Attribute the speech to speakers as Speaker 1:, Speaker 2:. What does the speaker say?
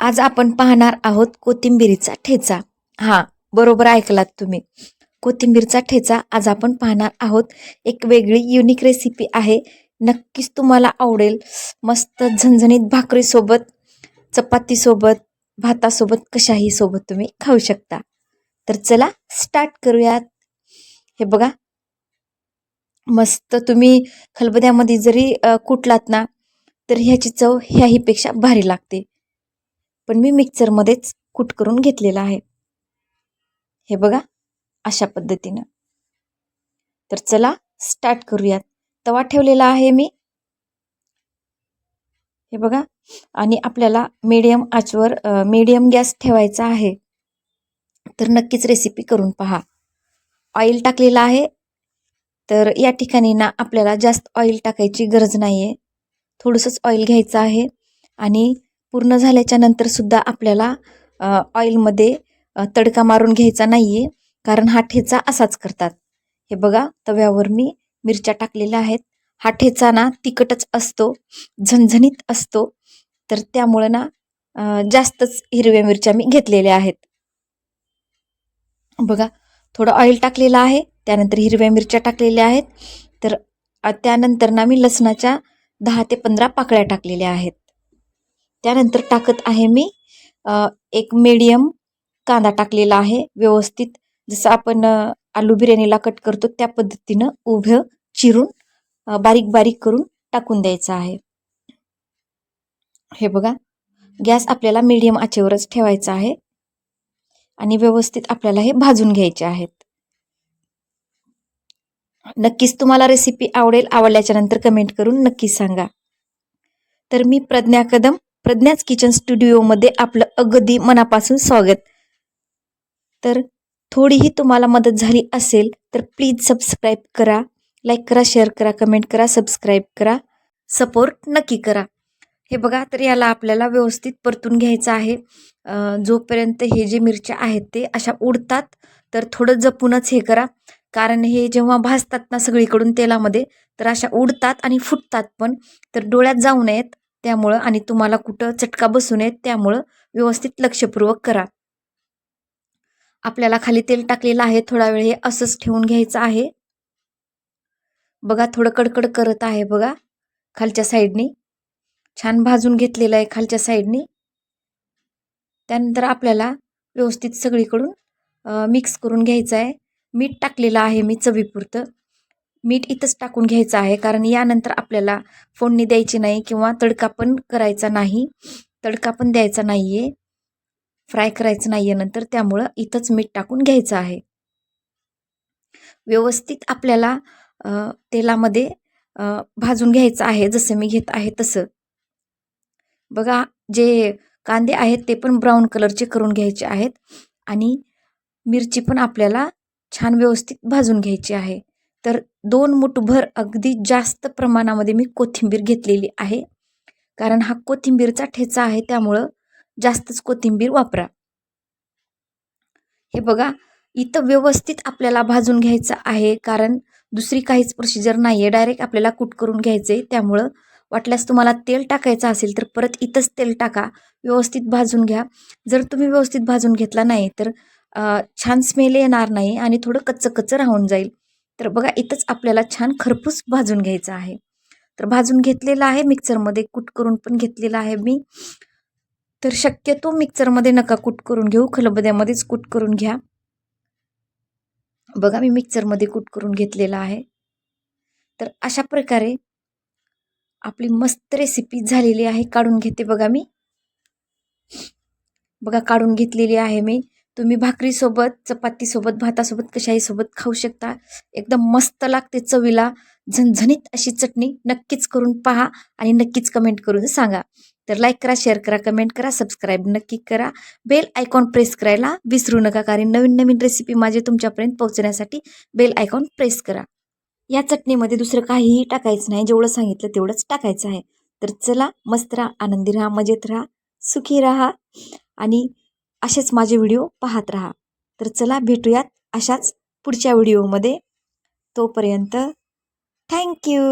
Speaker 1: आज आपण पाहणार आहोत कोथिंबिरीचा ठेचा. हां बरोबर ऐकलात तुम्ही. कोथिंबीरचा ठेचा आज आपण पाहणार आहोत. एक वेगळी युनिक रेसिपी आहे. नक्कीच तुम्हाला आवडेल. मस्त झणझणीत भाकरीसोबत चपातीसोबत भातासोबत कशाही सोबत तुम्ही खाऊ शकता. तर चला स्टार्ट करूयात. हे बघा. मस्त तुम्ही खलबद्यामध्ये जरी कुठलात कुटलात ना तर ह्याची चव ह्याहीपेक्षा भारी लागते. पण मी मिक्सरमध्येच कूट करून घेतलेला आहे. हे बघा अशा पद्धतीनं. तर चला स्टार्ट करूयात. तवा ठेवलेला आहे मी. हे बघा आणि आपल्याला मीडियम आचवर मीडियम गॅस ठेवायचा आहे. तर नक्कीच रेसिपी करून पहा. ऑइल टाकलेला आहे. तर या ठिकाणी ना आपल्याला जास्त ऑइल टाकायची गरज नाही आहे थोडंसंच ऑइल घ्यायचं आहे. आणि पूर्ण झाल्याच्या सुद्धा आपल्याला ऑइलमध्ये तडका मारून घ्यायचा नाही आहे कारण हा ठेचा असाच करतात. हे बघा तव्यावर मी मिरच्या टाकलेल्या आहेत. हा ठेचा ना तिखटच असतो झणझणीत असतो. तर त्यामुळं ना जास्तच हिरव्या मिरच्या मी घेतलेल्या आहेत. बघा थोडं ऑइल टाकलेलं आहे त्यानंतर हिरव्या मिरच्या टाकलेल्या आहेत. तर त्यानंतर ना मी लसणाच्या दहा ते पंधरा पाकळ्या टाकलेल्या आहेत. त्यानंतर टाकत आहे मी एक मीडियम कांदा टाकलेला आहे व्यवस्थित. जसं आपण आलू बिर्याणीला कट करतो त्या पद्धतीनं उभं चिरून बारीक बारीक करून टाकून द्यायचं आहे. हे बघा गॅस आपल्याला मीडियम आचेवरच ठेवायचा आहे आणि व्यवस्थित आपल्याला हे भाजून घ्यायचे आहेत. नक्कीच तुम्हाला रेसिपी आवडेल आवडल्याच्या नंतर कमेंट करून नक्कीच सांगा. तर मी प्रज्ञा कदम प्रज्ञाच किचन स्टुडिओमध्ये आपलं अगदी मनापासून स्वागत. तर थोडीही तुम्हाला मदत झाली असेल तर प्लीज सबस्क्राईब करा लाईक करा शेअर करा कमेंट करा सबस्क्राईब करा सपोर्ट नक्की करा. हे बघा तर याला आपल्याला व्यवस्थित परतून घ्यायचं आहे. जोपर्यंत हे जे मिरच्या आहेत ते अशा उडतात तर थोडं जपूनच हे करा. कारण हे जेव्हा भाजतात ना सगळीकडून तेलामध्ये तर अशा उडतात आणि फुटतात पण तर डोळ्यात जाऊ नयेत. त्यामुळं आणि तुम्हाला कुठं चटका बसू नये त्यामुळं व्यवस्थित लक्षपूर्वक करा. आपल्याला खाली तेल टाकलेलं आहे थोडा वेळ हे असंच ठेवून घ्यायचं आहे. बघा थोडं कडकड करत आहे बघा खालच्या साईडनी. छान भाजून घेतलेलं आहे खालच्या साईडनी. त्यानंतर आपल्याला व्यवस्थित सगळीकडून मिक्स करून घ्यायचं आहे. मीठ टाकलेलं आहे मी चवीपुरतं. मीठ इथंच टाकून घ्यायचं आहे कारण यानंतर आपल्याला फोडणी द्यायची नाही किंवा तडका पण करायचा नाही. तडका पण द्यायचा नाही आहे फ्राय करायचं नाही आहे नंतर त्यामुळं इथंच मीठ टाकून घ्यायचं आहे. व्यवस्थित आपल्याला तेलामध्ये भाजून घ्यायचं आहे जसं मी घेत आहे तसं. बघा जे कांदे आहेत ते पण ब्राऊन कलरचे करून घ्यायचे आहेत आणि मिरची पण आपल्याला छान व्यवस्थित भाजून घ्यायची आहे. तर दोन मुठभर अगदी जास्त प्रमाणामध्ये मी कोथिंबीर घेतलेली आहे. कारण हा कोथिंबीरचा ठेचा आहे त्यामुळं जास्तच कोथिंबीर वापरा. हे बघा इथं व्यवस्थित आपल्याला भाजून घ्यायचं आहे कारण दुसरी काहीच प्रोसिजर नाही आहे डायरेक्ट आपल्याला कुट करून घ्यायचं आहे त्यामुळं वाटल्यास तुम्हाला तेल टाकायचं असेल तर परत इथंच तेल टाका. व्यवस्थित भाजून घ्या. जर तुम्ही व्यवस्थित भाजून घेतला नाही तर छान स्मेल येणार नाही आणि थोडं कच्चं कच्चं राहून जाईल. तर बघा इथंच आपल्याला छान खरपूस भाजून घ्यायचं आहे. तर भाजून घेतलेलं आहे मिक्सरमध्ये कूट करून पण घेतलेलं आहे मी. तर शक्यतो मिक्सरमध्ये नका कूट करून घेऊ खलबद्यामध्येच कूट करून घ्या. बघा मी मिक्सरमध्ये कूट करून घेतलेला आहे. तर अशा प्रकारे आपली मस्त रेसिपी झालेली आहे काढून घेते बघा मी. बघा काढून घेतलेली आहे मी. तुम्ही भाकरीसोबत चपातीसोबत भातासोबत कशाही सोबत खाऊ शकता. एकदम मस्त लागते चवीला. झणझणीत अशी चटणी नक्कीच करून पहा आणि नक्कीच कमेंट करून सांगा. तर लाईक करा शेअर करा कमेंट करा सबस्क्राईब नक्की करा. बेल आयकॉन प्रेस करायला विसरू नका कारण नवीन नवीन रेसिपी माझे तुमच्यापर्यंत पोहोचण्यासाठी बेल आयकॉन प्रेस करा. या चटणीमध्ये दुसरं काहीही टाकायचं नाही. जेवढं सांगितलं तेवढंच टाकायचं आहे. तर चला मस्त राहा आनंदी राहा मजेत राहा सुखी राहा आणि असेच माझे व्हिडिओ पाहत राहा. तर चला भेटूयात अशाच पुढच्या व्हिडिओमध्ये. तोपर्यंत थँक्यू!